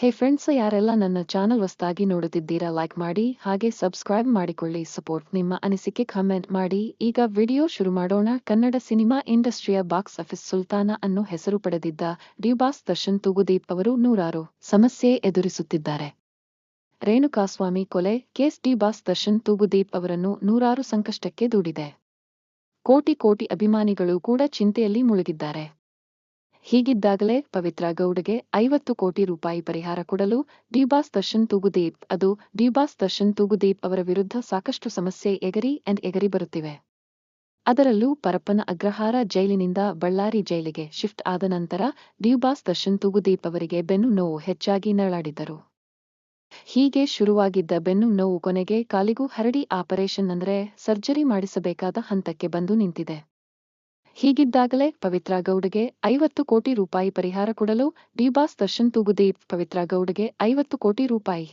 ಹೇ friends ಯಾರೆಲ್ಲ ನನ್ನ channel ಹೊಸದಾಗಿ ನೋಡುತ್ತಿದ್ದೀರಾ ಲೈಕ್ ಮಾಡಿ, ಹಾಗೆ ಸಬ್ಸ್ಕ್ರೈಬ್ ಮಾಡಿಕೊಳ್ಳಿ ಸಪೋರ್ಟ್ ನಿಮ್ಮ ಅನಿಸಿಕೆ ಕಮೆಂಟ್ ಮಾಡಿ. ಈಗ ವಿಡಿಯೋ ಶುರು ಮಾಡೋಣ. ಕನ್ನಡ ಸಿನಿಮಾ ಇಂಡಸ್ಟ್ರಿಯ ಬಾಕ್ಸ್ ಆಫೀಸ್ ಸುಲ್ತಾನ ಅನ್ನು ಹೆಸರು ಪಡೆದಿದ್ದ ಡಿಬಾಸ್ ದರ್ಶನ್ ತೂಗುದೀಪ್ ಅವರು ನೂರಾರು ಸಮಸ್ಯೆ ಎದುರಿಸುತ್ತಿದ್ದಾರೆ. ರೇಣುಕಾಸ್ವಾಮಿ ಕೊಲೆ, ಕೇಸ್ ಡಿಬಾಸ್ ದರ್ಶನ್ ತೂಗುದೀಪ್ ಅವರನ್ನು ನೂರಾರು ಸಂಕಷ್ಟಕ್ಕೆ ದೂಡಿದೆ. ಕೋಟಿ ಕೋಟಿ ಅಭಿಮಾನಿಗಳು ಕೂಡ ಚಿಂತೆಯಲ್ಲಿ ಮುಳುಗಿದ್ದಾರೆ. ಹೀಗಿದ್ದಾಗಲೇ ಪವಿತ್ರ ಗೌಡಗೆ ಐವತ್ತು ಕೋಟಿ ರೂಪಾಯಿ ಪರಿಹಾರ ಕೊಡಲು ಡಿಬಾಸ್ ದರ್ಶನ್ ತೂಗುದೀಪ್ ಅದು ಡಿಬಾಸ್ ದರ್ಶನ್ ತೂಗುದೀಪ್ ಅವರ ವಿರುದ್ಧ ಸಾಕಷ್ಟು ಸಮಸ್ಯೆ ಎಗರಿ ಅಂಡ್ ಎಗರಿ ಬರುತ್ತಿವೆ. ಅದರಲ್ಲೂ ಪರಪ್ಪನ ಅಗ್ರಹಾರ ಜೈಲಿನಿಂದ ಬಳ್ಳಾರಿ ಜೈಲಿಗೆ ಶಿಫ್ಟ್ ಆದ ನಂತರ ಡಿಬಾಸ್ ದರ್ಶನ್ ತೂಗುದೀಪ್ ಅವರಿಗೆ ಬೆನ್ನು ನೋವು ಹೆಚ್ಚಾಗಿ ನರಳಾಡಿದ್ದರು ಹೀಗೆ ಶುರುವಾಗಿದ್ದ ಬೆನ್ನು ನೋವು ಕೊನೆಗೆ ಕಾಲಿಗೂ ಹರಡಿ ಆಪರೇಷನ್ ಅಂದ್ರೆ ಸರ್ಜರಿ ಮಾಡಿಸಬೇಕಾದ ಹಂತಕ್ಕೆ ಬಂದು ನಿಂತಿದೆ. ಹೀಗಿದ್ದಾಗಲೇ ಪವಿತ್ರ ಗೌಡ್ಗೆ ಐವತ್ತು ಕೋಟಿ ರೂಪಾಯಿ ಪರಿಹಾರ ಕೊಡಲು ಡಿಬಾಸ್ ದರ್ಶನ್ ತೂಗುದೀಪ್, ಪವಿತ್ರ ಗೌಡ್ಗೆ ಐವತ್ತು ಕೋಟಿ ರೂಪಾಯಿ.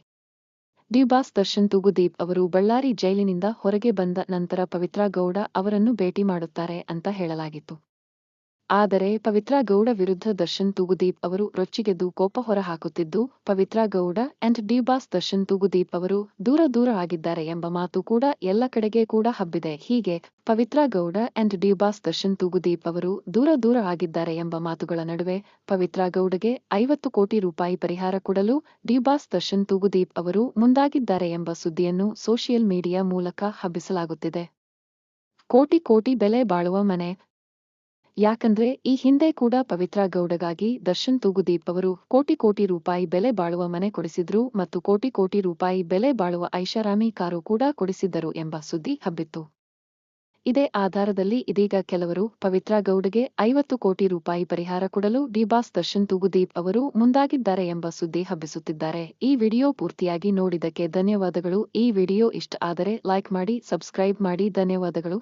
ಡಿಬಾಸ್ ದರ್ಶನ್ ತೂಗುದೀಪ್ ಅವರು ಬಳ್ಳಾರಿ ಜೈಲಿನಿಂದ ಹೊರಗೆ ಬಂದ ನಂತರ ಪವಿತ್ರ ಗೌಡ ಅವರನ್ನು ಭೇಟಿ ಮಾಡುತ್ತಾರೆ ಅಂತ ಹೇಳಲಾಗಿತ್ತು. ಆದರೆ ಪವಿತ್ರ ಗೌಡ ವಿರುದ್ಧ ದರ್ಶನ್ ತೂಗುದೀಪ್ ಅವರು ರೊಚ್ಚಿಗೆದ್ದು ಕೋಪ ಹೊರಹಾಕುತ್ತಿದ್ದು Pavithra Gowda and D Boss Darshan Thoogudeep ಅವರು ದೂರ ದೂರ ಆಗಿದ್ದಾರೆ ಎಂಬ ಮಾತು ಕೂಡ ಎಲ್ಲ ಕಡೆಗೆ ಕೂಡ ಹಬ್ಬಿದೆ. ಹೀಗೆ Pavithra Gowda and D Boss Darshan Thoogudeep ಅವರು ದೂರ ದೂರ ಆಗಿದ್ದಾರೆ ಎಂಬ ಮಾತುಗಳ ನಡುವೆ ಪವಿತ್ರ ಗೌಡಗೆ ಐವತ್ತು ಕೋಟಿ ರೂಪಾಯಿ ಪರಿಹಾರ ಕೊಡಲು ಡಿಬಾಸ್ ದರ್ಶನ್ ತೂಗುದೀಪ್ ಅವರು ಮುಂದಾಗಿದ್ದಾರೆ ಎಂಬ ಸುದ್ದಿಯನ್ನು ಸೋಷಿಯಲ್ ಮೀಡಿಯಾ ಮೂಲಕ ಹಬ್ಬಿಸಲಾಗುತ್ತಿದೆ. ಕೋಟಿ ಕೋಟಿ ಬೆಲೆ ಬಾಳುವ ಮನೆ ಯಾಕಂದ್ರೆ ಈ ಹಿಂದೆ ಕೂಡ ಪವಿತ್ರ ಗೌಡಗಾಗಿ ದರ್ಶನ್ ತೂಗುದೀಪ್ ಅವರು ಕೋಟಿ ಕೋಟಿ ರೂಪಾಯಿ ಬೆಲೆ ಬಾಳುವ ಮನೆ ಕೊಡಿಸಿದ್ರು ಮತ್ತು ಕೋಟಿ ಕೋಟಿ ರೂಪಾಯಿ ಬೆಲೆ ಬಾಳುವ ಐಷಾರಾಮಿ ಕಾರು ಕೂಡ ಕೊಡಿಸಿದ್ದರು ಎಂಬ ಸುದ್ದಿ ಹಬ್ಬಿತ್ತು. ಇದೇ ಆಧಾರದಲ್ಲಿ ಇದೀಗ ಕೆಲವರು ಪವಿತ್ರ ಗೌಡಗೆ ಐವತ್ತು ಕೋಟಿ ರೂಪಾಯಿ ಪರಿಹಾರ ಕೊಡಲು ಡಿಬಾಸ್ ದರ್ಶನ್ ತೂಗುದೀಪ್ ಅವರು ಮುಂದಾಗಿದ್ದಾರೆ ಎಂಬ ಸುದ್ದಿ ಹಬ್ಬಿಸುತ್ತಿದ್ದಾರೆ. ಈ ವಿಡಿಯೋ ಪೂರ್ತಿಯಾಗಿ ನೋಡಿದಕ್ಕೆ ಧನ್ಯವಾದಗಳು. ಈ ವಿಡಿಯೋ ಇಷ್ಟ ಆದರೆ ಲೈಕ್ ಮಾಡಿ, ಸಬ್ಸ್ಕ್ರೈಬ್ ಮಾಡಿ. ಧನ್ಯವಾದಗಳು.